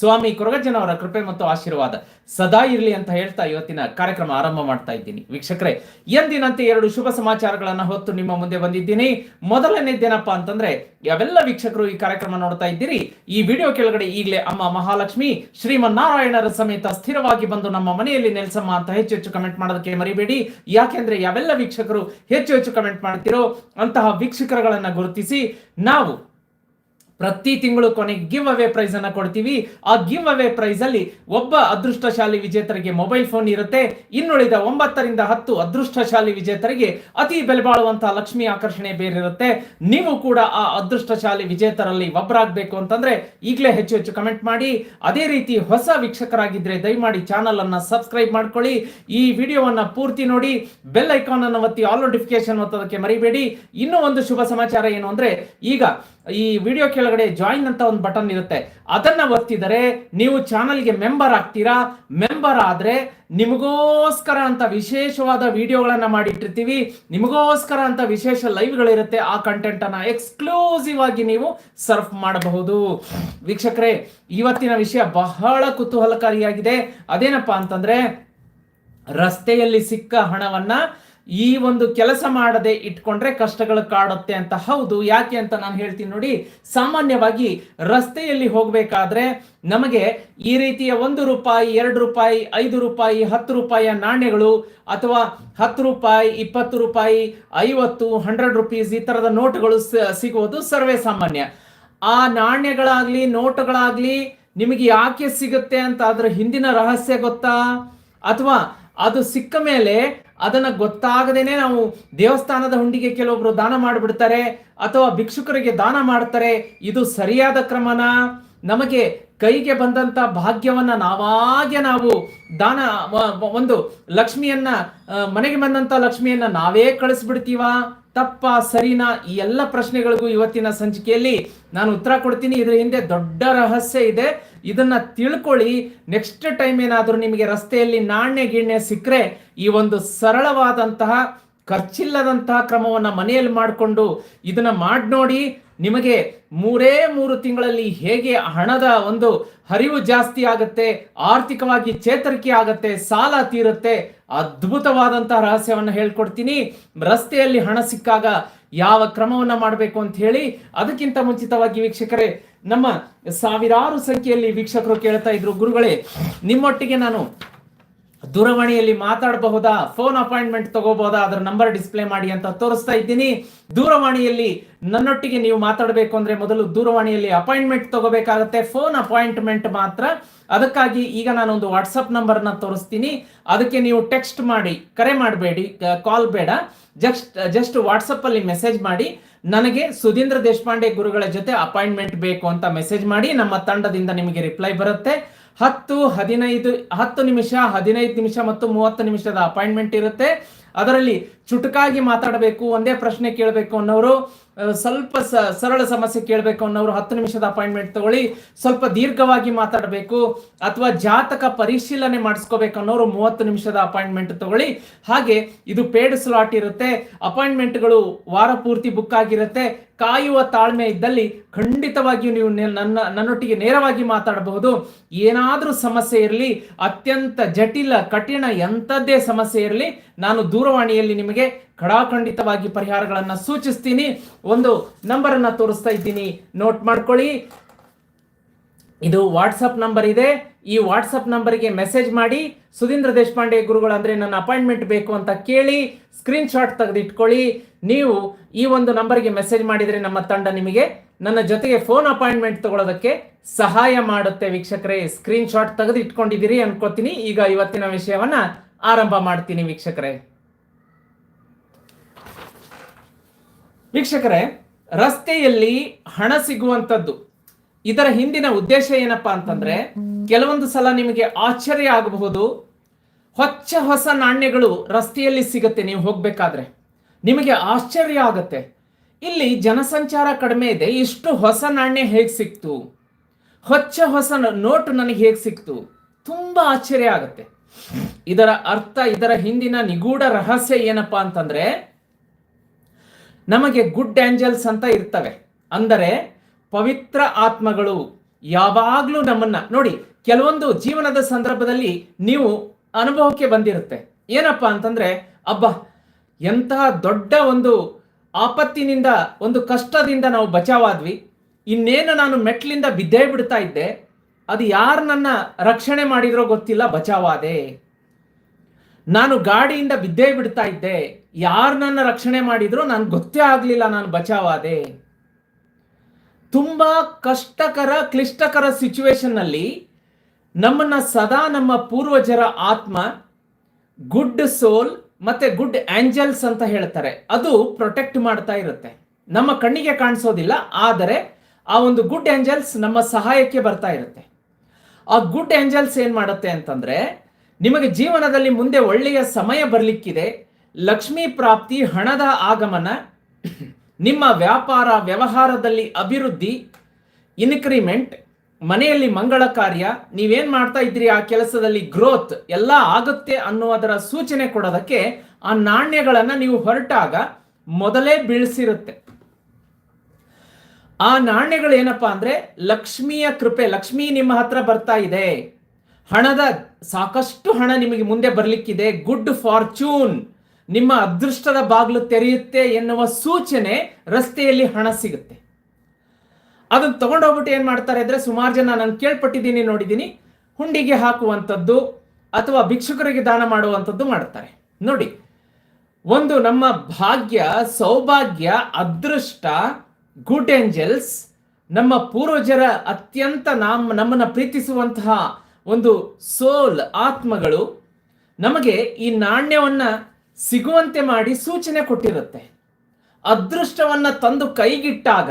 ಸ್ವಾಮಿ ಕೊರಗಜ್ಜನವರ ಕೃಪೆ ಮತ್ತು ಆಶೀರ್ವಾದ ಸದಾ ಇರಲಿ ಅಂತ ಹೇಳ್ತಾ ಇವತ್ತಿನ ಕಾರ್ಯಕ್ರಮ ಆರಂಭ ಮಾಡ್ತಾ ಇದ್ದೀನಿ. ವೀಕ್ಷಕರೇ, ಎಂದಿನಂತೆ ಎರಡು ಶುಭ ಸಮಾಚಾರಗಳನ್ನ ಹೊತ್ತು ನಿಮ್ಮ ಮುಂದೆ ಬಂದಿದ್ದೀನಿ. ಮೊದಲನೇದೇನಪ್ಪ ಅಂತಂದ್ರೆ ಯಾವೆಲ್ಲ ವೀಕ್ಷಕರು ಈ ಕಾರ್ಯಕ್ರಮ ನೋಡ್ತಾ ಇದ್ದೀರಿ, ಈ ವಿಡಿಯೋ ಕೆಳಗಡೆ ಈಗಲೇ ಅಮ್ಮ ಮಹಾಲಕ್ಷ್ಮಿ, ಶ್ರೀಮನ್ನಾರಾಯಣರ ಸಮೇತ ಸ್ಥಿರವಾಗಿ ಬಂದು ನಮ್ಮ ಮನೆಯಲ್ಲಿ ನೆಲೆಸಮ್ಮ ಅಂತ ಹೆಚ್ಚು ಹೆಚ್ಚು ಕಮೆಂಟ್ ಮಾಡೋದಕ್ಕೆ ಮರಿಬೇಡಿ. ಯಾಕೆಂದ್ರೆ ಯಾವೆಲ್ಲ ವೀಕ್ಷಕರು ಹೆಚ್ಚು ಹೆಚ್ಚು ಕಮೆಂಟ್ ಮಾಡ್ತಿರೋ ಅಂತಹ ವೀಕ್ಷಕರುಗಳನ್ನ ಗುರುತಿಸಿ ನಾವು ಪ್ರತಿ ತಿಂಗಳು ಕೊನೆಗೆ ಗಿವ್ ಅವೇ ಪ್ರೈಸ್ ಅನ್ನ ಕೊಡ್ತೀವಿ. ಆ ಗಿವ್ ಅವೇ ಪ್ರೈಸ್ ಅಲ್ಲಿ ಒಬ್ಬ ಅದೃಷ್ಟಶಾಲಿ ವಿಜೇತರಿಗೆ ಮೊಬೈಲ್ ಫೋನ್ ಇರುತ್ತೆ. ಇನ್ನುಳಿದ ಒಂಬತ್ತರಿಂದ ಹತ್ತು ಅದೃಷ್ಟಶಾಲಿ ವಿಜೇತರಿಗೆ ಅತಿ ಬೆಲೆ ಬಾಳುವಂತಹ ಲಕ್ಷ್ಮಿ ಆಕರ್ಷಣೆ ಬೇರಿರುತ್ತೆ ನೀವು ಕೂಡ ಆ ಅದೃಷ್ಟಶಾಲಿ ವಿಜೇತರಲ್ಲಿ ಒಬ್ಬರಾಗಬೇಕು ಅಂತಂದ್ರೆ ಈಗಲೇ ಹೆಚ್ಚು ಹೆಚ್ಚು ಕಮೆಂಟ್ ಮಾಡಿ. ಅದೇ ರೀತಿ ಹೊಸ ವೀಕ್ಷಕರಾಗಿದ್ರೆ ದಯಮಾಡಿ ಚಾನಲ್ ಅನ್ನ ಸಬ್ಸ್ಕ್ರೈಬ್ ಮಾಡ್ಕೊಳ್ಳಿ. ಈ ವಿಡಿಯೋವನ್ನ ಪೂರ್ತಿ ನೋಡಿ. ಬೆಲ್ ಐಕಾನ್ ಅನ್ನು ಒತ್ತಿ ಆಲ್ ನೋಟಿಫಿಕೇಶನ್ ಒತ್ತೋದಕ್ಕೆ ಮರಿಬೇಡಿ. ಇನ್ನೂ ಒಂದು ಶುಭ ಸಮಾಚಾರ ಏನು ಅಂದ್ರೆ ಈಗ ಈ ವಿಡಿಯೋ ಕೆಳಗಡೆ ಜಾಯಿನ್ ಅಂತ ಒಂದು ಬಟನ್ ಇರುತ್ತೆ. ಅದನ್ನ ಒತ್ತಿದರೆ ನೀವು ಚಾನಲ್ಗೆ ಮೆಂಬರ್ ಆಗ್ತೀರಾ? ಮೆಂಬರ್ ಆದ್ರೆ ನಿಮಗೋಸ್ಕರ ಅಂತ ವಿಶೇಷವಾದ ವಿಡಿಯೋಗಳನ್ನ ಮಾಡಿಟ್ಟಿರ್ತೀವಿ. ನಿಮಗೋಸ್ಕರ ಅಂತ ವಿಶೇಷ ಲೈವ್ಗಳಿರುತ್ತೆ. ಆ ಕಂಟೆಂಟ್ ಅನ್ನ ಎಕ್ಸ್ಕ್ಲೂಸಿವ್ ಆಗಿ ನೀವು ಸರ್ಫ್ ಮಾಡಬಹುದು. ವೀಕ್ಷಕರೇ, ಇವತ್ತಿನ ವಿಷಯ ಬಹಳ ಕುತೂಹಲಕಾರಿಯಾಗಿದೆ. ಅದೇನಪ್ಪಾ ಅಂತಂದ್ರೆ, ರಸ್ತೆಯಲ್ಲಿ ಸಿಕ್ಕ ಹಣವನ್ನ ಈ ಒಂದು ಕೆಲಸ ಮಾಡದೆ ಇಟ್ಕೊಂಡ್ರೆ ಕಷ್ಟಗಳು ಕಾಡುತ್ತೆ ಅಂತ. ಹೌದು, ಯಾಕೆ ಅಂತ ನಾನು ಹೇಳ್ತೀನಿ ನೋಡಿ. ಸಾಮಾನ್ಯವಾಗಿ ರಸ್ತೆಯಲ್ಲಿ ಹೋಗ್ಬೇಕಾದ್ರೆ ನಮಗೆ ಈ ರೀತಿಯ ಒಂದು ರೂಪಾಯಿ, ಎರಡು ರೂಪಾಯಿ, ಐದು ರೂಪಾಯಿ, ಹತ್ತು ರೂಪಾಯಿಯ ನಾಣ್ಯಗಳು ಅಥವಾ ಹತ್ತು ರೂಪಾಯಿ, ಇಪ್ಪತ್ತು ರೂಪಾಯಿ, ಐವತ್ತು, ಹಂಡ್ರೆಡ್ ರುಪೀಸ್ ಈ ತರದ ನೋಟುಗಳು ಸಿಗುವುದು ಸರ್ವೇ ಸಾಮಾನ್ಯ. ಆ ನಾಣ್ಯಗಳಾಗ್ಲಿ, ನೋಟುಗಳಾಗ್ಲಿ ನಿಮಗೆ ಯಾಕೆ ಸಿಗುತ್ತೆ ಅಂತ ಅದರ ಹಿಂದಿನ ರಹಸ್ಯ ಗೊತ್ತಾ? ಅಥವಾ ಅದು ಸಿಕ್ಕ ಮೇಲೆ ಅದನ್ನ ಗೊತ್ತಾಗದೇನೆ ನಾವು ದೇವಸ್ಥಾನದ ಹುಂಡಿಗೆ ಕೆಲವೊಬ್ರು ದಾನ ಮಾಡಿಬಿಡ್ತಾರೆ ಅಥವಾ ಭಿಕ್ಷುಕರಿಗೆ ದಾನ ಮಾಡ್ತಾರೆ, ಇದು ಸರಿಯಾದ ಕ್ರಮನ? ನಮಗೆ ಕೈಗೆ ಬಂದಂತ ಭಾಗ್ಯವನ್ನ ನಾವಾಗೆ ನಾವು ದಾನ ಒಂದು ಲಕ್ಷ್ಮಿಯನ್ನ ಮನೆಗೆ ಬಂದಂತ ಲಕ್ಷ್ಮಿಯನ್ನ ನಾವೇ ಕಳಿಸ್ಬಿಡ್ತೀವಾ? ತಪ್ಪ, ಸರಿನಾ, ಈ ಎಲ್ಲ ಪ್ರಶ್ನೆಗಳಿಗೂ ಇವತ್ತಿನ ಸಂಚಿಕೆಯಲ್ಲಿ ನಾನು ಉತ್ತರ ಕೊಡ್ತೀನಿ. ಇದರ ಹಿಂದೆ ದೊಡ್ಡ ರಹಸ್ಯ ಇದೆ. ಇದನ್ನ ತಿಳ್ಕೊಳ್ಳಿ. ನೆಕ್ಸ್ಟ್ ಟೈಮ್ ಏನಾದರೂ ನಿಮಗೆ ರಸ್ತೆಯಲ್ಲಿ ನಾಣ್ಯ, ಗಿಣ್ಯ ಸಿಕ್ಕರೆ ಈ ಒಂದು ಸರಳವಾದಂತಹ ಖರ್ಚಿಲ್ಲದಂತಹ ಕ್ರಮವನ್ನ ಮನೆಯಲ್ಲಿ ಮಾಡಿಕೊಂಡು ಇದನ್ನ ಮಾಡಿ ನೋಡಿ ನಿಮಗೆ ಮೂರೇ ಮೂರು ತಿಂಗಳಲ್ಲಿ ಹೇಗೆ ಹಣದ ಒಂದು ಹರಿವು ಜಾಸ್ತಿ ಆಗುತ್ತೆ, ಆರ್ಥಿಕವಾಗಿ ಚೇತರಿಕೆ ಆಗುತ್ತೆ, ಸಾಲ ತೀರುತ್ತೆ ಅದ್ಭುತವಾದಂತಹ ರಹಸ್ಯವನ್ನು ಹೇಳ್ಕೊಡ್ತೀನಿ. ರಸ್ತೆಯಲ್ಲಿ ಹಣ ಸಿಕ್ಕಾಗ ಯಾವ ಕ್ರಮವನ್ನ ಮಾಡಬೇಕು ಅಂತ ಹೇಳಿ ಅದಕ್ಕಿಂತ ಮುಂಚಿತವಾಗಿ ವೀಕ್ಷಕರೇ, ನಮ್ಮ ಸಾವಿರಾರು ಸಂಖ್ಯೆಯಲ್ಲಿ ವೀಕ್ಷಕರು ಕೇಳ್ತಾ ಇದ್ರು. ಗುರುಗಳೇ, ನಿಮ್ಮೊಟ್ಟಿಗೆ ನಾನು ದೂರವಾಣಿಯಲ್ಲಿ ಮಾತಾಡಬಹುದಾ? ಫೋನ್ ಅಪಾಯಿಂಟ್ಮೆಂಟ್ ತಗೋಬಹುದಾ? ಅದರ ನಂಬರ್ ಡಿಸ್ಪ್ಲೇ ಮಾಡಿ ಅಂತ ತೋರಿಸ್ತಾ ಇದ್ದೀನಿ. ದೂರವಾಣಿಯಲ್ಲಿ ನನ್ನೊಟ್ಟಿಗೆ ನೀವು ಮಾತಾಡಬೇಕು ಅಂದ್ರೆ ಮೊದಲು ದೂರವಾಣಿಯಲ್ಲಿ ಅಪಾಯಿಂಟ್ಮೆಂಟ್ ತಗೋಬೇಕಾಗತ್ತೆ. ಫೋನ್ ಅಪಾಯಿಂಟ್ಮೆಂಟ್ ಮಾತ್ರ. ಅದಕ್ಕಾಗಿ ಈಗ ನಾನೊಂದು ವಾಟ್ಸಪ್ ನಂಬರ್ನ ತೋರಿಸ್ತೀನಿ. ಅದಕ್ಕೆ ನೀವು ಟೆಕ್ಸ್ಟ್ ಮಾಡಿ. ಕರೆ ಮಾಡಬೇಡಿ. ಕಾಲ್ ಬೇಡ. ಜಸ್ಟ್ ಜಸ್ಟ್ ವಾಟ್ಸಪ್ ಅಲ್ಲಿ ಮೆಸೇಜ್ ಮಾಡಿ. ನನಗೆ ಸುಧೀಂದ್ರ ದೇಶಪಾಂಡೆ ಗುರುಗಳ ಜೊತೆ ಅಪಾಯಿಂಟ್ಮೆಂಟ್ ಬೇಕು ಅಂತ ಮೆಸೇಜ್ ಮಾಡಿ. ನಮ್ಮ ತಂಡದಿಂದ ನಿಮಗೆ ರಿಪ್ಲೈ ಬರುತ್ತೆ. ಹತ್ತು ಹದಿನೈದು ಹತ್ತು ನಿಮಿಷ ಹದಿನೈದು ನಿಮಿಷ ಮತ್ತು ಮೂವತ್ತು ನಿಮಿಷದ ಅಪಾಯಿಂಟ್ಮೆಂಟ್ ಇರುತ್ತೆ. ಅದರಲ್ಲಿ ಚುಟುಕಾಗಿ ಮಾತಾಡಬೇಕು, ಒಂದೇ ಪ್ರಶ್ನೆ ಕೇಳಬೇಕು ಅನ್ನೋರು ಸ್ವಲ್ಪ ಸರಳ ಸಮಸ್ಯೆ ಕೇಳಬೇಕು ಅನ್ನೋರು ಹತ್ತು ನಿಮಿಷದ ಅಪಾಯಿಂಟ್ಮೆಂಟ್ ತಗೊಳ್ಳಿ, ಸ್ವಲ್ಪ ದೀರ್ಘವಾಗಿ ಮಾತಾಡಬೇಕು ಅಥವಾ ಜಾತಕ ಪರಿಶೀಲನೆ ಮಾಡಿಸ್ಕೋಬೇಕು ಅನ್ನೋರು ಮೂವತ್ತು ನಿಮಿಷದ ಅಪಾಯಿಂಟ್ಮೆಂಟ್ ತಗೊಳ್ಳಿ. ಹಾಗೆ ಇದು ಪೇಡ್ ಸ್ಲಾಟ್ ಇರುತ್ತೆ. ಅಪಾಯಿಂಟ್ಮೆಂಟ್ಗಳು ವಾರ ಪೂರ್ತಿ ಬುಕ್ ಆಗಿರುತ್ತೆ. ಕಾಯುವ ತಾಳ್ಮೆ ಇದ್ದಲ್ಲಿ ಖಂಡಿತವಾಗಿಯೂ ನೀವು ನನ್ನ, ನನ್ನೊಟ್ಟಿಗೆ ನೇರವಾಗಿ ಮಾತಾಡಬಹುದು. ಏನಾದರೂ ಸಮಸ್ಯೆ ಇರಲಿ, ಅತ್ಯಂತ ಜಟಿಲ, ಕಠಿಣ ಎಂಥದ್ದೇ ಸಮಸ್ಯೆ ಇರಲಿ, ನಾನು ದೂರವಾಣಿಯಲ್ಲಿ ನಿಮಗೆ ಖಡಾಖಂಡಿತವಾಗಿ ಪರಿಹಾರಗಳನ್ನ ಸೂಚಿಸ್ತೀನಿ. ಒಂದು ನಂಬರ್ ಅನ್ನ ತೋರಿಸ್ತಾ ಇದ್ದೀನಿ. ನೋಟ್ ಮಾಡ್ಕೊಳ್ಳಿ. ಇದು ವಾಟ್ಸಪ್ ನಂಬರ್ ಇದೆ. ಈ ವಾಟ್ಸಪ್ ನಂಬರಿಗೆ ಮೆಸೇಜ್ ಮಾಡಿ. ಸುಧೀಂದ್ರ ದೇಶಪಾಂಡೆ ಗುರುಗಳು ಅಂದ್ರೆ ನನ್ನ ಅಪಾಯಿಂಟ್ಮೆಂಟ್ ಬೇಕು ಅಂತ ಕೇಳಿ, ಸ್ಕ್ರೀನ್ ಶಾಟ್ ತೆಗೆದಿಟ್ಕೊಳ್ಳಿ. ನೀವು ಈ ಒಂದು ನಂಬರ್ಗೆ ಮೆಸೇಜ್ ಮಾಡಿದರೆ ನಮ್ಮ ತಂಡ ನಿಮಗೆ ನನ್ನ ಜೊತೆಗೆ ಫೋನ್ ಅಪಾಯಿಂಟ್ಮೆಂಟ್ ತಗೊಳ್ಳೋದಕ್ಕೆ ಸಹಾಯ ಮಾಡುತ್ತೆ ವೀಕ್ಷಕರೇ. ಸ್ಕ್ರೀನ್ ಶಾಟ್ ತೆಗೆದು ಇಟ್ಕೊಂಡಿದ್ದೀರಿ ಅನ್ಕೋತೀನಿ. ಈಗ ಇವತ್ತಿನ ವಿಷಯವನ್ನ ಆರಂಭ ಮಾಡ್ತೀನಿ ವೀಕ್ಷಕರೇ. ವೀಕ್ಷಕರೇ, ರಸ್ತೆಯಲ್ಲಿ ಹಣ ಸಿಗುವಂತದ್ದು ಇದರ ಹಿಂದಿನ ಉದ್ದೇಶ ಏನಪ್ಪಾ ಅಂತಂದ್ರೆ, ಕೆಲವೊಂದು ಸಲ ನಿಮಗೆ ಆಶ್ಚರ್ಯ ಆಗಬಹುದು. ಹೊಚ್ಚ ಹೊಸ ನಾಣ್ಯಗಳು ರಸ್ತೆಯಲ್ಲಿ ಸಿಗುತ್ತೆ ನೀವು ಹೋಗ್ಬೇಕಾದ್ರೆ. ನಿಮಗೆ ಆಶ್ಚರ್ಯ ಆಗುತ್ತೆ. ಇಲ್ಲಿ ಜನಸಂಚಾರ ಕಡಿಮೆ ಇದೆ, ಇಷ್ಟು ಹೊಸ ನಾಣ್ಯ ಹೇಗೆ ಸಿಕ್ತು? ಹೊಚ್ಚ ಹೊಸ ನೋಟು ನನಗೆ ಹೇಗೆ ಸಿಕ್ತು? ತುಂಬಾ ಆಶ್ಚರ್ಯ ಆಗುತ್ತೆ. ಇದರ ಅರ್ಥ, ಇದರ ಹಿಂದಿನ ನಿಗೂಢ ರಹಸ್ಯ ಏನಪ್ಪಾ ಅಂತಂದ್ರೆ ನಮಗೆ ಗುಡ್ ಆಂಜಲ್ಸ್ ಅಂತ ಇರ್ತವೆ. ಅಂದರೆ ಪವಿತ್ರ ಆತ್ಮಗಳು ಯಾವಾಗಲೂ ನಮ್ಮನ್ನ, ನೋಡಿ, ಕೆಲವೊಂದು ಜೀವನದ ಸಂದರ್ಭದಲ್ಲಿ ನೀವು ಅನುಭವಕ್ಕೆ ಬಂದಿರುತ್ತೆ. ಏನಪ್ಪಾ ಅಂತಂದ್ರೆ, ಅಬ್ಬ ಎಂತಹ ದೊಡ್ಡ ಒಂದು ಆಪತ್ತಿನಿಂದ, ಒಂದು ಕಷ್ಟದಿಂದ ನಾವು ಬಚಾವಾದ್ವಿ. ಇನ್ನೇನು ನಾನು ಮೆಟ್ಲಿಂದ ಬಿದ್ದೇ ಬಿಡ್ತಾ ಇದ್ದೆ. ಅದು ಯಾರು ನನ್ನ ರಕ್ಷಣೆ ಮಾಡಿದ್ರೋ ಗೊತ್ತಿಲ್ಲ, ಬಚಾವಾದೆ. ನಾನು ಗಾಡಿಯಿಂದ ಬಿದ್ದೇ ಬಿಡ್ತಾ ಇದ್ದೆ, ಯಾರು ನನ್ನ ರಕ್ಷಣೆ ಮಾಡಿದ್ರು ನಾನು ಗೊತ್ತೇ ಆಗಲಿಲ್ಲ ನಾನು ಬಚಾವಾದೆ. ತುಂಬಾ ಕಷ್ಟಕರ, ಕ್ಲಿಷ್ಟಕರ ಸಿಚುವೇಶನ್ನಲ್ಲಿ ನಮ್ಮನ್ನ ಸದಾ ನಮ್ಮ ಪೂರ್ವಜರ ಆತ್ಮ, ಗುಡ್ ಸೋಲ್ ಮತ್ತೆ ಗುಡ್ ಆಂಜಲ್ಸ್ ಅಂತ ಹೇಳ್ತಾರೆ. ಅದು ಪ್ರೊಟೆಕ್ಟ್ ಮಾಡ್ತಾ ಇರುತ್ತೆ. ನಮ್ಮ ಕಣ್ಣಿಗೆ ಕಾಣಿಸೋದಿಲ್ಲ, ಆದರೆ ಆ ಒಂದು ಗುಡ್ ಆಂಜಲ್ಸ್ ನಮ್ಮ ಸಹಾಯಕ್ಕೆ ಬರ್ತಾ ಇರುತ್ತೆ. ಆ ಗುಡ್ ಆಂಜಲ್ಸ್ ಏನು ಮಾಡುತ್ತೆ ಅಂತಂದ್ರೆ ನಿಮಗೆ ಜೀವನದಲ್ಲಿ ಮುಂದೆ ಒಳ್ಳೆಯ ಸಮಯ ಬರಲಿಕ್ಕಿದೆ. ಲಕ್ಷ್ಮಿ ಪ್ರಾಪ್ತಿ, ಹಣದ ಆಗಮನ, ನಿಮ್ಮ ವ್ಯಾಪಾರ, ವ್ಯವಹಾರದಲ್ಲಿ ಅಭಿವೃದ್ಧಿ ಇನ್ಕ್ರಿಮೆಂಟ್ ಮನೆಯಲ್ಲಿ ಮಂಗಳ ಕಾರ್ಯ, ನೀವೇನ್ ಮಾಡ್ತಾ ಇದ್ರಿ ಆ ಕೆಲಸದಲ್ಲಿ ಗ್ರೋತ್ ಎಲ್ಲ ಆಗುತ್ತೆ ಅನ್ನುವುದರ ಸೂಚನೆ ಕೊಡೋದಕ್ಕೆ ಆ ನಾಣ್ಯಗಳನ್ನು ನೀವು ಹೊರಟಾಗ ಮೊದಲೇ ಬೀಳಿಸಿರುತ್ತೆ. ಆ ನಾಣ್ಯಗಳು ಏನಪ್ಪಾ ಅಂದ್ರೆ ಲಕ್ಷ್ಮಿಯ ಕೃಪೆ, ಲಕ್ಷ್ಮಿ ನಿಮ್ಮ ಹತ್ರ ಬರ್ತಾ ಇದೆ. ಹಣದ ಸಾಕಷ್ಟು ಹಣ ನಿಮಗೆ ಮುಂದೆ ಬರಲಿಕ್ಕಿದೆ. ಗುಡ್ ಫಾರ್ಚೂನ್ ನಿಮ್ಮ ಅದೃಷ್ಟದ ಬಾಗಿಲು ತೆರೆಯುತ್ತೆ ಎನ್ನುವ ಸೂಚನೆ ರಸ್ತೆಯಲ್ಲಿ ಹಣ ಸಿಗುತ್ತೆ. ಅದನ್ನು ತಗೊಂಡೋಗ್ಬಿಟ್ಟು ಏನು ಮಾಡ್ತಾರೆ ಅಂದ್ರೆ ಸುಮಾರು ಜನ ನಾನು ಕೇಳ್ಪಟ್ಟಿದ್ದೀನಿ, ನೋಡಿದ್ದೀನಿ. ಹುಂಡಿಗೆ ಹಾಕುವಂಥದ್ದು ಅಥವಾ ಭಿಕ್ಷುಕರಿಗೆ ದಾನ ಮಾಡುವಂಥದ್ದು ಮಾಡ್ತಾರೆ. ನೋಡಿ, ಒಂದು ನಮ್ಮ ಭಾಗ್ಯ, ಸೌಭಾಗ್ಯ, ಅದೃಷ್ಟ ಗುಡ್ ಏಂಜಲ್ಸ್ ನಮ್ಮ ಪೂರ್ವಜರ ಅತ್ಯಂತ ನಮ್ಮ ನಮ್ಮನ್ನು ಪ್ರೀತಿಸುವಂತಹ ಒಂದು ಸೋಲ್ ಆತ್ಮಗಳು ನಮಗೆ ಈ ನಾಣ್ಯವನ್ನ ಸಿಗುವಂತೆ ಮಾಡಿ ಸೂಚನೆ ಕೊಟ್ಟಿರುತ್ತೆ. ಅದೃಷ್ಟವನ್ನ ತಂದು ಕೈಗಿಟ್ಟಾಗ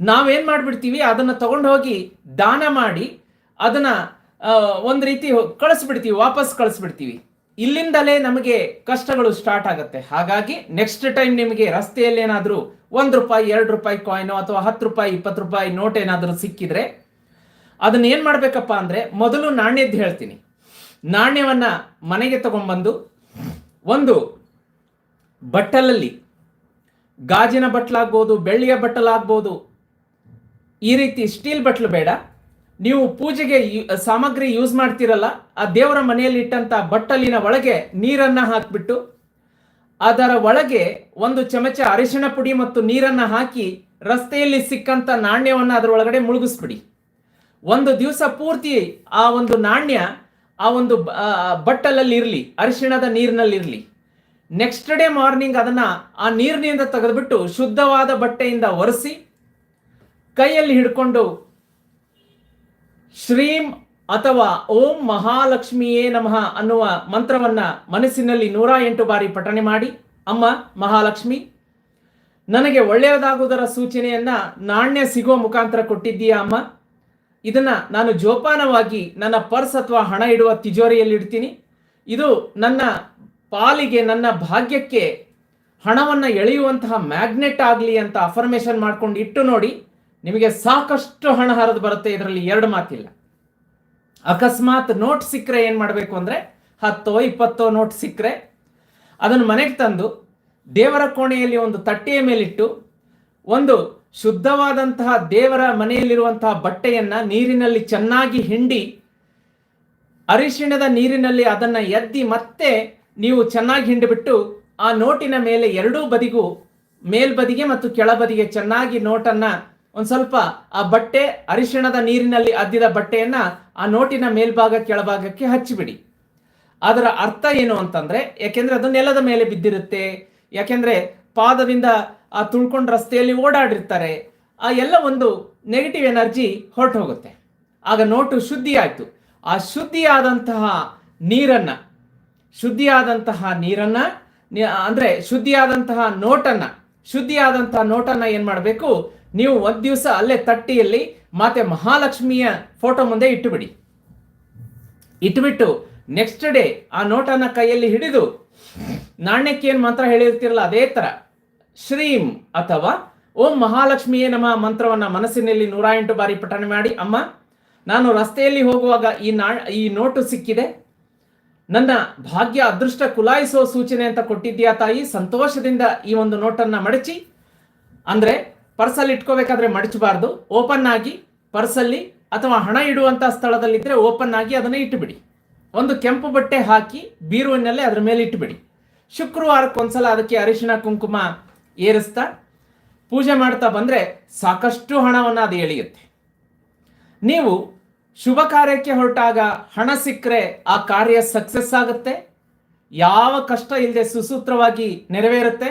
ನಾವೇನು ಮಾಡಿಬಿಡ್ತೀವಿ? ಅದನ್ನ ತಗೊಂಡು ಹೋಗಿ ದಾನ ಮಾಡಿ ಅದನ್ನ ಒಂದು ರೀತಿ ಕಳಿಸ್ಬಿಡ್ತೀವಿ, ವಾಪಸ್ ಕಳಿಸ್ಬಿಡ್ತೀವಿ. ಇಲ್ಲಿಂದಲೇ ನಮಗೆ ಕಷ್ಟಗಳು ಸ್ಟಾರ್ಟ್ ಆಗುತ್ತೆ. ಹಾಗಾಗಿ ನೆಕ್ಸ್ಟ್ ಟೈಮ್ ನಿಮಗೆ ರಸ್ತೆಯಲ್ಲಿ ಏನಾದರೂ ಒಂದು ರೂಪಾಯಿ, ಎರಡು ರೂಪಾಯಿ ಕಾಯಿನೋ ಅಥವಾ ಹತ್ತು ರೂಪಾಯಿ, ಇಪ್ಪತ್ತು ರೂಪಾಯಿ ನೋಟ್ ಏನಾದರೂ ಸಿಕ್ಕಿದ್ರೆ ಅದನ್ನ ಏನು ಮಾಡಬೇಕಪ್ಪ ಅಂದ್ರೆ ಮೊದಲು ನಾಣ್ಯದ್ದು ಹೇಳ್ತೀನಿ. ನಾಣ್ಯವನ್ನ ಮನೆಗೆ ತಗೊಂಡ್ಬಂದು ಒಂದು ಬಟ್ಟಲಲ್ಲಿ ಗಾಜಿನ ಬಟ್ಲಾಗ್ಬೋದು, ಬೆಳ್ಳಿಯ ಬಟ್ಟಲಾಗ್ಬೋದು, ಈ ರೀತಿ ಸ್ಟೀಲ್ ಬಟ್ಲು ಬೇಡ. ನೀವು ಪೂಜೆಗೆ ಸಾಮಗ್ರಿ ಯೂಸ್ ಮಾಡ್ತಿರಲ್ಲ, ಆ ದೇವರ ಮನೆಯಲ್ಲಿ ಇಟ್ಟಂತ ಬಟ್ಟಲಿನ ಒಳಗೆ ನೀರನ್ನ ಹಾಕಿಬಿಟ್ಟು ಅದರ ಒಳಗೆ ಒಂದು ಚಮಚ ಅರಿಶಿಣ ಪುಡಿ ಮತ್ತು ನೀರನ್ನ ಹಾಕಿ ರಸ್ತೆಯಲ್ಲಿ ಸಿಕ್ಕಂತ ನಾಣ್ಯವನ್ನ ಅದರೊಳಗಡೆ ಮುಳುಗಿಸ್ಬಿಡಿ. ಒಂದು ದಿವಸ ಪೂರ್ತಿ ಆ ಒಂದು ನಾಣ್ಯ, ಆ ಒಂದು ಬಟ್ಟಲಲ್ಲಿ ಇರಲಿ ಅರಿಶಿಣದ ನೀರಿನಲ್ಲಿ ಇರಲಿ ನೆಕ್ಸ್ಟ್ ಡೇ ಮಾರ್ನಿಂಗ್ ಅದನ್ನ ಆ ನೀರಿನಿಂದ ತೆಗೆದುಬಿಟ್ಟು ಶುದ್ಧವಾದ ಬಟ್ಟೆಯಿಂದ ಒರೆಸಿ, ಕೈಯಲ್ಲಿ ಹಿಡ್ಕೊಂಡು, ಶ್ರೀಂ ಅಥವಾ ಓಂ ಮಹಾಲಕ್ಷ್ಮಿಯೇ ನಮಃ ಅನ್ನುವ ಮಂತ್ರವನ್ನ ಮನಸ್ಸಿನಲ್ಲಿ ನೂರ ಎಂಟು ಬಾರಿ ಪಠಣೆ ಮಾಡಿ, ಅಮ್ಮ ಮಹಾಲಕ್ಷ್ಮಿ, ನನಗೆ ಒಳ್ಳೆಯದಾಗುವುದರ ಸೂಚನೆಯನ್ನ ನಾಣ್ಯ ಸಿಗುವ ಮುಖಾಂತರ ಕೊಟ್ಟಿದ್ದೀಯಾ ಅಮ್ಮ? ಇದನ್ನ ನಾನು ಜೋಪಾನವಾಗಿ ನನ್ನ ಪರ್ಸ್ ಅಥವಾ ಹಣ ಇಡುವ ತಿಜೋರಿಯಲ್ಲಿ ಇಡ್ತೀನಿ. ಇದು ನನ್ನ ಪಾಲಿಗೆ, ನನ್ನ ಭಾಗ್ಯಕ್ಕೆ ಹಣವನ್ನು ಎಳೆಯುವಂತಹ ಮ್ಯಾಗ್ನೆಟ್ ಆಗಲಿ ಅಂತ ಅಫರ್ಮೇಷನ್ ಮಾಡ್ಕೊಂಡು ಇಟ್ಟು ನೋಡಿ, ನಿಮಗೆ ಸಾಕಷ್ಟು ಹಣ ಹರಿದು ಬರುತ್ತೆ ಇದರಲ್ಲಿ ಎರಡು ಮಾತಿಲ್ಲ. ಅಕಸ್ಮಾತ್ ನೋಟ್ ಸಿಕ್ಕರೆ ಏನು ಮಾಡಬೇಕು ಅಂದರೆ, ಹತ್ತೋ, ಇಪ್ಪತ್ತೋ ನೋಟ್ ಸಿಕ್ಕರೆ ಅದನ್ನು ಮನೆಗೆ ತಂದು ದೇವರ ಕೋಣೆಯಲ್ಲಿ ಒಂದು ತಟ್ಟೆಯ ಮೇಲಿಟ್ಟು ಒಂದು ಶುದ್ಧವಾದಂತಹ ದೇವರ ಮನೆಯಲ್ಲಿರುವಂತಹ ಬಟ್ಟೆಯನ್ನ ನೀರಿನಲ್ಲಿ ಚೆನ್ನಾಗಿ ಹಿಂಡಿ ಅರಿಶಿಣದ ನೀರಿನಲ್ಲಿ ಅದನ್ನ ಎದ್ದಿ ಮತ್ತೆ ನೀವು ಚೆನ್ನಾಗಿ ಹಿಂಡಿಬಿಟ್ಟು ಆ ನೋಟಿನ ಮೇಲೆ ಎರಡೂ ಬದಿಗೂ ಮೇಲ್ಬದಿಗೆ ಮತ್ತು ಕೆಳಬದಿಗೆ ಚೆನ್ನಾಗಿ ನೋಟನ್ನ ಒಂದು ಸ್ವಲ್ಪ ಆ ಬಟ್ಟೆ ಅರಿಶಿಣದ ನೀರಿನಲ್ಲಿ ಅದ್ದಿದ ಬಟ್ಟೆಯನ್ನ ಆ ನೋಟಿನ ಮೇಲ್ಭಾಗ ಕೆಳಭಾಗಕ್ಕೆ ಹಚ್ಚಿಬಿಡಿ. ಅದರ ಅರ್ಥ ಏನು ಅಂತಂದ್ರೆ, ಯಾಕೆಂದ್ರೆ ಅದು ನೆಲದ ಮೇಲೆ ಬಿದ್ದಿರುತ್ತೆ. ಯಾಕೆಂದ್ರೆ ಪಾದದಿಂದ ಆ ತುಳ್ಕೊಂಡು ರಸ್ತೆಯಲ್ಲಿ ಓಡಾಡಿರ್ತಾರೆ. ಆ ಎಲ್ಲ ಒಂದು ನೆಗೆಟಿವ್ ಎನರ್ಜಿ ಹೊರಟು ಹೋಗುತ್ತೆ ಆಗ ನೋಟು ಶುದ್ಧಿ ಆಯಿತು ಆ ಶುದ್ಧಿಯಾದಂತಹ ನೀರನ್ನು ಶುದ್ಧಿಯಾದಂತಹ ನೀರನ್ನು ಅಂದರೆ ಶುದ್ಧಿಯಾದಂತಹ ನೋಟನ್ನು ಶುದ್ಧಿಯಾದಂತಹ ನೋಟನ್ನು ಏನು ಮಾಡಬೇಕು? ನೀವು ಒಂದು ದಿವಸ ಅಲ್ಲೇ ತಟ್ಟಿಯಲ್ಲಿ ಮಾತೆ ಮಹಾಲಕ್ಷ್ಮಿಯ ಫೋಟೋ ಮುಂದೆ ಇಟ್ಟುಬಿಡಿ. ಇಟ್ಟುಬಿಟ್ಟು ನೆಕ್ಸ್ಟ್ ಡೇ ಆ ನೋಟನ್ನು ಕೈಯಲ್ಲಿ ಹಿಡಿದು ನಾಣ್ಯಕ್ಕೆ ಏನು ಮಾತ್ರ ಹೇಳಿರ್ತಿರಲ್ಲ, ಅದೇ ತರ. ಶ್ರೀಂ ಅಥವಾ ಓಂ ಮಹಾಲಕ್ಷ್ಮಿಯೇ ನಮ್ಮ ಮಂತ್ರವನ್ನ ಮನಸ್ಸಿನಲ್ಲಿ ನೂರ ಎಂಟು ಬಾರಿ ಪಠನೆ ಮಾಡಿ, ಅಮ್ಮ, ನಾನು ರಸ್ತೆಯಲ್ಲಿ ಹೋಗುವಾಗ ಈ ನಾ, ಈ ನೋಟು ಸಿಕ್ಕಿದೆ. ನನ್ನ ಭಾಗ್ಯ ಅದೃಷ್ಟ ಕುಲಾಯಿಸೋ ಸೂಚನೆ ಅಂತ ಕೊಟ್ಟಿದ್ಯಾ ತಾಯಿ, ಸಂತೋಷದಿಂದ ಈ ಒಂದು ನೋಟನ್ನ ಮಡಚಿ. ಅಂದ್ರೆ ಪರ್ಸಲ್ಲಿ ಇಟ್ಕೋಬೇಕಾದ್ರೆ ಮಡಚಬಾರ್ದು. ಓಪನ್ ಆಗಿ ಪರ್ಸಲ್ಲಿ ಅಥವಾ ಹಣ ಇಡುವಂಥ ಸ್ಥಳದಲ್ಲಿದ್ದರೆ ಓಪನ್ ಆಗಿ ಅದನ್ನ ಇಟ್ಟುಬಿಡಿ. ಒಂದು ಕೆಂಪು ಬಟ್ಟೆ ಹಾಕಿ ಬೀರುವಿನಲ್ಲೇ ಅದ್ರ ಮೇಲೆ ಇಟ್ಟುಬಿಡಿ. ಶುಕ್ರವಾರಕ್ಕೊಂದ್ಸಲ ಅದಕ್ಕೆ ಅರಿಶಿಣ, ಕುಂಕುಮ ಏರಿಸ್ತಾ ಪೂಜೆ ಮಾಡ್ತಾ ಬಂದರೆ ಸಾಕಷ್ಟು ಹಣವನ್ನು ಅದು ಎಳೆಯುತ್ತೆ. ನೀವು ಶುಭ ಕಾರ್ಯಕ್ಕೆ ಹೊರಟಾಗ ಹಣ ಸಿಕ್ಕರೆ ಆ ಕಾರ್ಯ ಸಕ್ಸಸ್ ಆಗುತ್ತೆ. ಯಾವ ಕಷ್ಟ ಇಲ್ಲದೆ ಸುಸೂತ್ರವಾಗಿ ನೆರವೇರುತ್ತೆ.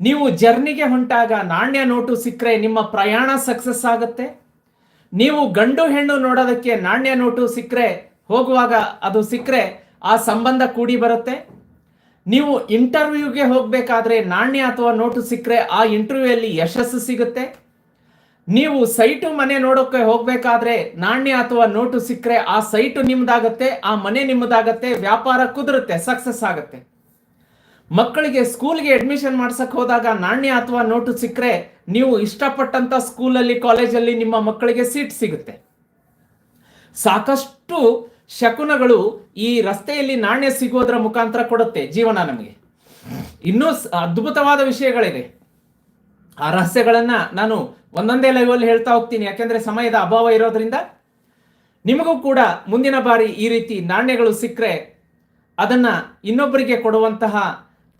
ನೀವು ಜರ್ನಿಗೆ ಹೊಂಟಾಗ ನಾಣ್ಯ ನೋಟು ಸಿಕ್ಕರೆ ನಿಮ್ಮ ಪ್ರಯಾಣ ಸಕ್ಸಸ್ ಆಗುತ್ತೆ. ನೀವು ಗಂಡು ಹೆಣ್ಣು ನೋಡೋದಕ್ಕೆ ನಾಣ್ಯ ನೋಟು ಸಿಕ್ಕರೆ ಹೋಗುವಾಗ ಅದು ಸಿಕ್ಕರೆ ಆ ಸಂಬಂಧ ಕೂಡಿ ಬರುತ್ತೆ. ನೀವು ಇಂಟರ್ವ್ಯೂಗೆ ಹೋಗಬೇಕಾದ್ರೆ ನಾಣ್ಯ ಅಥವಾ ನೋಟು ಸಿಕ್ಕರೆ ಆ ಇಂಟರ್ವ್ಯೂಯಲ್ಲಿ ಯಶಸ್ಸು ಸಿಗುತ್ತೆ. ನೀವು ಸೈಟು ಮನೆ ನೋಡೋಕೆ ಹೋಗಬೇಕಾದ್ರೆ ನಾಣ್ಯ ಅಥವಾ ನೋಟು ಸಿಕ್ಕರೆ ಆ ಸೈಟು ನಿಮ್ಮದಾಗತ್ತೆ ಆ ಮನೆ ನಿಮ್ಮದಾಗತ್ತೆ ವ್ಯಾಪಾರ ಕುದುರುತ್ತೆ ಸಕ್ಸಸ್ ಆಗುತ್ತೆ. ಮಕ್ಕಳಿಗೆ ಸ್ಕೂಲ್ಗೆ ಅಡ್ಮಿಷನ್ ಮಾಡ್ಸಕ್ ಹೋದಾಗ ನಾಣ್ಯ ಅಥವಾ ನೋಟು ಸಿಕ್ಕರೆ ನೀವು ಇಷ್ಟಪಟ್ಟಂತ ಸ್ಕೂಲಲ್ಲಿ ಕಾಲೇಜಲ್ಲಿ ನಿಮ್ಮ ಮಕ್ಕಳಿಗೆ ಸೀಟ್ ಸಿಗುತ್ತೆ. ಸಾಕಷ್ಟು ಶಕುನಗಳು ಈ ರಸ್ತೆಯಲ್ಲಿ ನಾಣ್ಯ ಸಿಗೋದ್ರ ಮುಖಾಂತರ ಕೊಡುತ್ತೆ ಜೀವನ ನಮಗೆ. ಇನ್ನೂ ಅದ್ಭುತವಾದ ವಿಷಯಗಳಿದೆ ಆ ರಹಸ್ಯಗಳನ್ನ ನಾನು ಒಂದೊಂದೇ ಲೈವಲ್ಲಿ ಹೇಳ್ತಾ ಹೋಗ್ತೀನಿ. ಯಾಕೆಂದ್ರೆ ಸಮಯದ ಅಭಾವ ಇರೋದ್ರಿಂದ ನಿಮಗೂ ಕೂಡ ಮುಂದಿನ ಬಾರಿ ಈ ರೀತಿ ನಾಣ್ಯಗಳು ಸಿಕ್ಕರೆ ಅದನ್ನ ಇನ್ನೊಬ್ಬರಿಗೆ ಕೊಡುವಂತಹ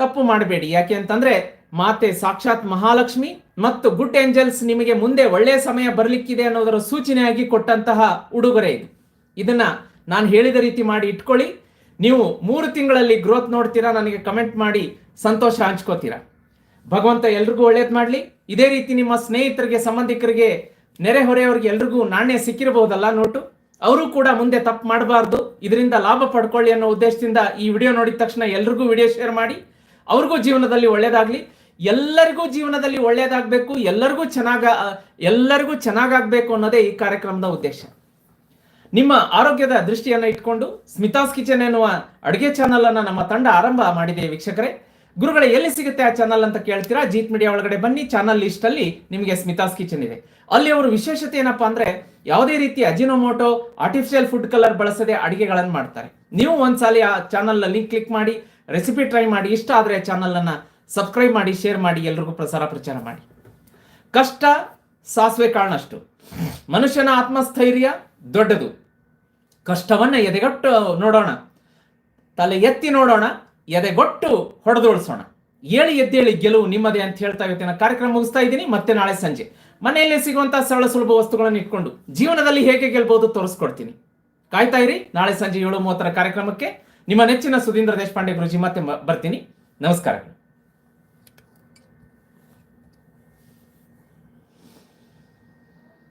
ತಪ್ಪು ಮಾಡಬೇಡಿ. ಯಾಕೆ ಅಂತಂದ್ರೆ ಮಾತೆ ಸಾಕ್ಷಾತ್ ಮಹಾಲಕ್ಷ್ಮಿ ಮತ್ತು ಗುಡ್ ಏಂಜಲ್ಸ್ ನಿಮಗೆ ಮುಂದೆ ಒಳ್ಳೆಯ ಸಮಯ ಬರಲಿಕ್ಕಿದೆ ಅನ್ನೋದರ ಸೂಚನೆಯಾಗಿ ಕೊಟ್ಟಂತಹ ಉಡುಗೊರೆ ಇದು. ಇದನ್ನ ನಾನು ಹೇಳಿದ ರೀತಿ ಮಾಡಿ ಇಟ್ಕೊಳ್ಳಿ. ನೀವು ಮೂರು ತಿಂಗಳಲ್ಲಿ ಗ್ರೋತ್ ನೋಡ್ತೀರಾ, ನನಗೆ ಕಮೆಂಟ್ ಮಾಡಿ ಸಂತೋಷ ಹಂಚ್ಕೋತೀರಾ? ಭಗವಂತ ಎಲ್ರಿಗೂ ಒಳ್ಳೇದು ಮಾಡಲಿ. ಇದೇ ರೀತಿ ನಿಮ್ಮ ಸ್ನೇಹಿತರಿಗೆ, ಸಂಬಂಧಿಕರಿಗೆ ನೆರೆಹೊರೆಯವರಿಗೆ ಎಲ್ರಿಗೂ ನಾಣ್ಯ ಸಿಕ್ಕಿರಬಹುದಲ್ಲ ನೋಟು? ಅವರು ಕೂಡ ಮುಂದೆ ತಪ್ಪು ಮಾಡಬಾರ್ದು. ಇದರಿಂದ ಲಾಭ ಪಡ್ಕೊಳ್ಳಿ ಅನ್ನೋ ಉದ್ದೇಶದಿಂದ ಈ ವಿಡಿಯೋ ನೋಡಿದ ತಕ್ಷಣ ಎಲ್ರಿಗೂ ವಿಡಿಯೋ ಶೇರ್ ಮಾಡಿ. ಅವ್ರಿಗೂ ಜೀವನದಲ್ಲಿ ಒಳ್ಳೇದಾಗಲಿ. ಎಲ್ಲರಿಗೂ ಜೀವನದಲ್ಲಿ ಒಳ್ಳೇದಾಗಬೇಕು, ಎಲ್ಲರಿಗೂ ಚೆನ್ನಾಗ, ಎಲ್ಲರಿಗೂ ಚೆನ್ನಾಗಾಗಬೇಕು ಅನ್ನೋದೇ ಈ ಕಾರ್ಯಕ್ರಮದ ಉದ್ದೇಶ. ನಿಮ್ಮ ಆರೋಗ್ಯದ ದೃಷ್ಟಿಯನ್ನು ಇಟ್ಕೊಂಡು ಸ್ಮಿತಾಸ್ ಕಿಚನ್ ಎನ್ನುವ ಅಡುಗೆ ಚಾನಲ್ ಅನ್ನ ನಮ್ಮ ತಂಡ ಆರಂಭ ಮಾಡಿದೆ ವೀಕ್ಷಕರೇ. ಗುರುಗಳೇ, ಎಲ್ಲಿ ಸಿಗುತ್ತೆ ಆ ಚಾನಲ್ ಅಂತ ಕೇಳ್ತೀರಾ? ಜೀತ್ ಮೀಡಿಯಾ ಒಳಗಡೆ ಬನ್ನಿ ಚಾನಲ್ ಲಿಸ್ಟ್ ಅಲ್ಲಿ ನಿಮಗೆ ಸ್ಮಿತಾಸ್ ಕಿಚನ್ ಇದೆ. ಅಲ್ಲಿ ಅವರು ವಿಶೇಷತೆ ಏನಪ್ಪಾ ಅಂದ್ರೆ ಯಾವುದೇ ರೀತಿ ಅಜಿನೋಮೋಟೋ ಆರ್ಟಿಫಿಷಿಯಲ್ ಫುಡ್ ಕಲರ್ ಬಳಸದೆ ಅಡಿಗೆಗಳನ್ನು ಮಾಡ್ತಾರೆ. ನೀವು ಒಂದ್ಸಲಿ ಆ ಚಾನಲ್ ಅಲ್ಲಿ ಕ್ಲಿಕ್ ಮಾಡಿ ರೆಸಿಪಿ ಟ್ರೈ ಮಾಡಿ, ಇಷ್ಟ ಆದ್ರೆ ಚಾನಲ್ ಅನ್ನ ಸಬ್ಸ್ಕ್ರೈಬ್ ಮಾಡಿ ಶೇರ್ ಮಾಡಿ, ಎಲ್ರಿಗೂ ಪ್ರಸಾರ ಪ್ರಚಾರ ಮಾಡಿ. ಕಷ್ಟ, ಸಾಸಿವೆ ಕಾರಣಷ್ಟು ಮನುಷ್ಯನ ಆತ್ಮಸ್ಥೈರ್ಯ ದೊಡ್ಡದು. ಕಷ್ಟವನ್ನ ಎದೆಗಟ್ಟು ನೋಡೋಣ. ತಲೆ ಎತ್ತಿ ನೋಡೋಣ, ಎದೆಗೊಟ್ಟು ಹೊಡೆದೋಳಿಸೋಣ ಏಳಿ ಎದ್ದೇಳಿ ಗೆಲುವು ನಿಮ್ಮದೇ ಅಂತ ಹೇಳ್ತಾ ಇವತ್ತಿನ ಕಾರ್ಯಕ್ರಮ ಮುಗಿಸ್ತಾ ಇದ್ದೀನಿ. ಮತ್ತೆ ನಾಳೆ ಸಂಜೆ. ಮನೆಯಲ್ಲಿ ಸಿಗುವಂತಹ ಸರಳ ಸುಲಭ ವಸ್ತುಗಳನ್ನು ಇಟ್ಕೊಂಡು ಜೀವನದಲ್ಲಿ ಹೇಗೆ ಗೆಲ್ಬಹುದು ತೋರಿಸ್ಕೊಡ್ತೀನಿ. ಕಾಯ್ತಾ ಇರಿ. ನಾಳೆ ಸಂಜೆ ಏಳು ಮೂವತ್ತರ ಕಾರ್ಯಕ್ರಮಕ್ಕೆ ನಿಮ್ಮ ನೆಚ್ಚಿನ ಸುಧೀಂದ್ರ ದೇಶಪಾಂಡೆ ಗುರುಜಿ ಮತ್ತೆ ಬರ್ತೀನಿ. ನಮಸ್ಕಾರಗಳು.